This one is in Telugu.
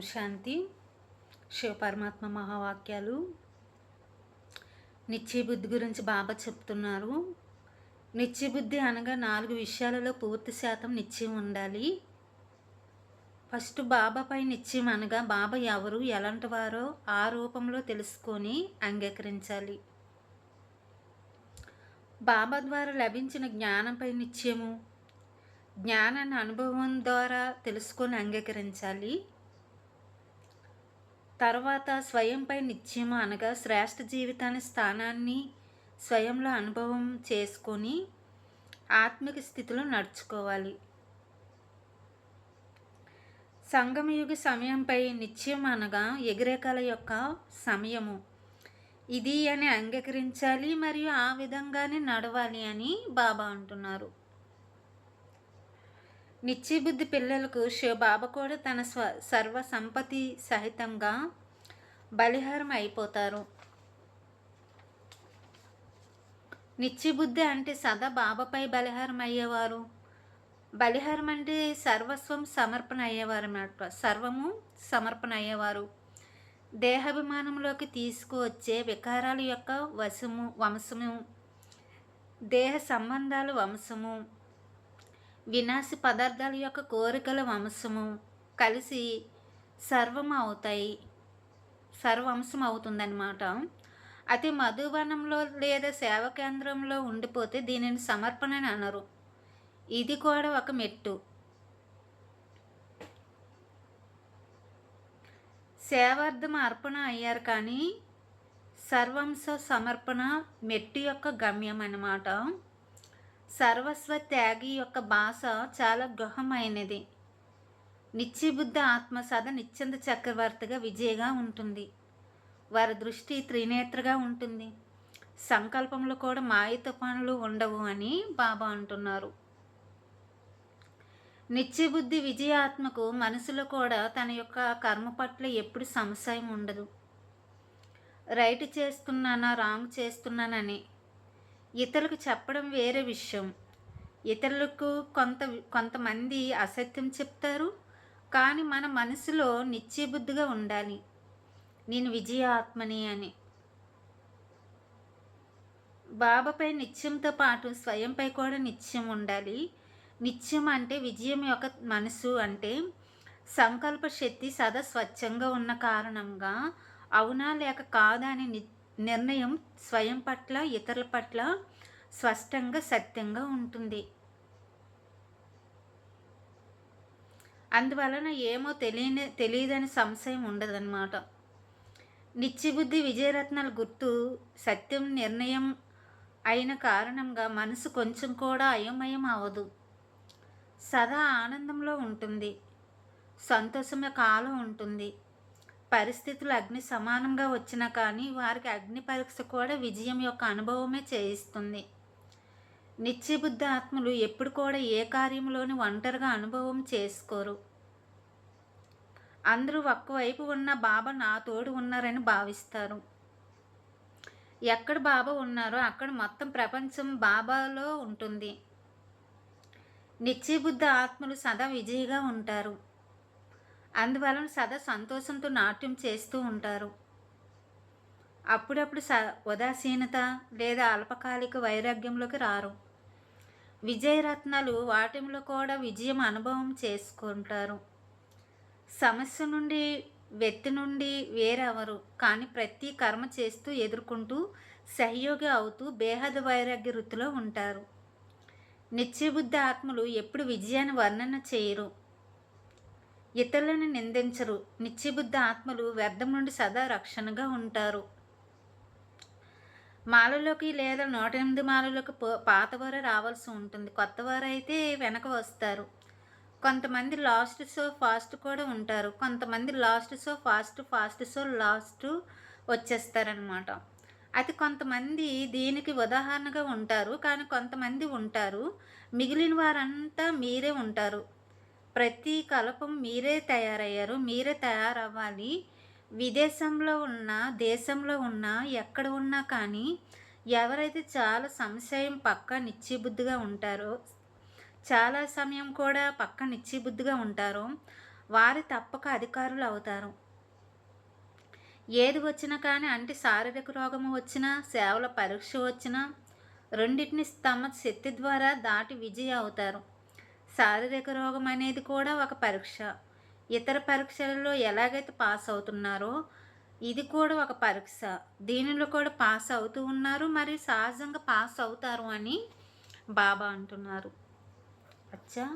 శాంతి శివ పరమాత్మ మహావాక్యాలు. నిత్యబుద్ధి గురించి బాబా చెప్తున్నారు. నిత్యబుద్ధి అనగా నాలుగు విషయాలలో పూర్తి శాతం నిత్యం ఉండాలి. ఫస్ట్ బాబాపై నిత్యం అనగా బాబా ఎవరు ఎలాంటి వారో ఆ రూపంలో తెలుసుకొని అంగీకరించాలి. బాబా ద్వారా లభించిన జ్ఞానంపై నిత్యము జ్ఞానాన్ని అనుభవం ద్వారా తెలుసుకొని అంగీకరించాలి. తర్వాత స్వయంపై నిత్యము అనగా శ్రేష్ఠ జీవితాన్ని స్థానాన్ని స్వయంలో అనుభవం చేసుకొని ఆత్మిక స్థితిలో నడుచుకోవాలి. సంగమయుగ సమయంపై నిత్యం అనగా ఎగిరేకల యొక్క సమయము. ఇది అని అంగీకరించాలి మరియు ఆ విధంగానే నడవాలి అని బాబా అంటున్నారు. నిత్యబుద్ధి పిల్లలకు శివబాబ కూడా తన స్వ సర్వ సంపతి సహితంగా బలిహారం అయిపోతారు. నిత్యబుద్ధి అంటే సదా బాబాపై బలిహారం అయ్యేవారు. బలిహారం అంటే సర్వస్వం సమర్పణ అయ్యేవారు అన్నమాట. సర్వము సమర్పణ అయ్యేవారు. దేహాభిమానంలోకి తీసుకువచ్చే వికారాల యొక్క వశము వంశము దేహ సంబంధాలు వంశము వినాశి పదార్థాల యొక్క కోరికల వంశము కలిసి సర్వం అవుతాయి సర్వంశం అవుతుందన్నమాట అతి మధువనంలో లేదా సేవ కేంద్రంలో ఉండిపోతే దీనిని సమర్పణ అని అనరు. ఇది కూడా ఒక మెట్టు. సేవార్థం అర్పణ అయ్యారు కానీ సర్వంశ సమర్పణ మెట్టు యొక్క గమ్యం అన్నమాట సర్వస్వ త్యాగి యొక్క భాష చాలా గృహమైనది. నిత్యబుద్ధ ఆత్మసాధ సద నిత్యంద చక్రవర్తిగా విజయగా ఉంటుంది. వారి దృష్టి త్రినేత్రగా ఉంటుంది. సంకల్పంలో కూడా మాయిత పనులు ఉండవు అని బాబా అంటున్నారు. నిత్యబుద్ధి విజయాత్మకు మనసులో కూడా తన యొక్క కర్మ పట్ల ఎప్పుడు సంశయం ఉండదు. రైట్ చేస్తున్నానా రాంగ్ చేస్తున్నానని ఇతరులకు చెప్పడం వేరే విషయం. ఇతరులకు కొంత కొంతమంది అసత్యం చెప్తారు కానీ మన మనసులో నిశ్చయబుద్ధిగా ఉండాలి. నేను విజయాత్మని అని. బాబాపై నిత్యంతో పాటు స్వయంపై కూడా నిత్యం ఉండాలి. నిత్యం అంటే విజయం యొక్క మనసు అంటే సంకల్ప శక్తి సదా స్వచ్ఛంగా ఉన్న కారణంగా అవునా లేక కాదా అని నిర్ణయం స్వయం పట్ల ఇతరుల పట్ల స్పష్టంగా సత్యంగా ఉంటుంది. అందువలన ఏమో తెలియని తెలియదని సంశయం ఉండదన్నమాట. నిత్యబుద్ధి విజయరత్నాల గుర్తు సత్యం నిర్ణయం అయిన కారణంగా మనసు కొంచెం కూడా అయోమయం అవ్వదు. సదా ఆనందంలో ఉంటుంది. సంతోషమే కాలం ఉంటుంది. పరిస్థితులు అగ్ని సమానంగా వచ్చినా కానీ వారికి అగ్ని పరీక్ష కూడా విజయం యొక్క అనుభవమే చేయిస్తుంది. నిత్యబుద్ధ ఆత్మలు ఎప్పుడు కూడా ఏ కార్యంలోని ఒంటరిగా అనుభవం చేసుకోరు. అందరూ ఒక్కవైపు ఉన్న బాబా నా తోడు ఉన్నారని భావిస్తారు. ఎక్కడ బాబా ఉన్నారో అక్కడ మొత్తం ప్రపంచం బాబాలో ఉంటుంది. నిత్యబుద్ధ ఆత్మలు సదా విజయిగా ఉంటారు. అందువలన సదా సంతోషంతో నాట్యం చేస్తూ ఉంటారు. అప్పుడప్పుడు స ఉదాసీనత లేదా అల్పకాలిక వైరాగ్యంలోకి రారు. విజయరత్నాలు వాటిలో కూడా విజయం అనుభవం చేసుకుంటారు. సమస్య నుండి వ్యక్తి నుండి వేరవరు. కానీ ప్రతి కర్మ చేస్తూ ఎదుర్కొంటూ సహయోగి అవుతూ బేహద వైరాగ్య వృత్తిలో ఉంటారు. నిత్యబుద్ధ ఆత్మలు ఎప్పుడు విజయాన్ని వర్ణన చేయరు. ఇతరులను నిందించరు. నిత్యబుద్ధ ఆత్మలు వ్యర్థం నుండి సదా రక్షణగా ఉంటారు. మాలలోకి లేదా నూట ఎనిమిది మాలలోకి పాతవారు రావాల్సి ఉంటుంది. కొత్తవారు అయితే వెనక వస్తారు. కొంతమంది లాస్ట్ సో ఫాస్ట్ కూడా ఉంటారు. కొంతమంది last so fast fast so last వచ్చేస్తారనమాట అది కొంతమంది దీనికి ఉదాహరణగా ఉంటారు. కానీ కొంతమంది ఉంటారు. మిగిలిన వారంతా మీరే ఉంటారు. ప్రతి కలపం మీరే తయారయ్యారు మీరే తయారవ్వాలి. విదేశంలో ఉన్న దేశంలో ఉన్న ఎక్కడ ఉన్నా కానీ ఎవరైతే చాలా సంశయం పక్క నిశ్చిబుద్ధిగా ఉంటారో చాలా సమయం కూడా పక్క నిశ్చిబుద్ధిగా ఉంటారో వారు తప్పక అధికారులు అవుతారు. ఏది వచ్చినా కానీ అంటే శారీరక రోగము వచ్చినా సేవల పరీక్ష వచ్చినా రెండింటిని తమ శక్తి ద్వారా దాటి విజయ అవుతారు. శారీరక రోగం అనేది కూడా ఒక పరీక్ష. ఇతర పరీక్షలలో ఎలాగైతే పాస్ అవుతున్నారో ఇది కూడా ఒక పరీక్ష. దీనిలో కూడా పాస్ అవుతూ ఉన్నారు మరి సహజంగా పాస్ అవుతారు అని బాబా అంటున్నారు. అచ్చా.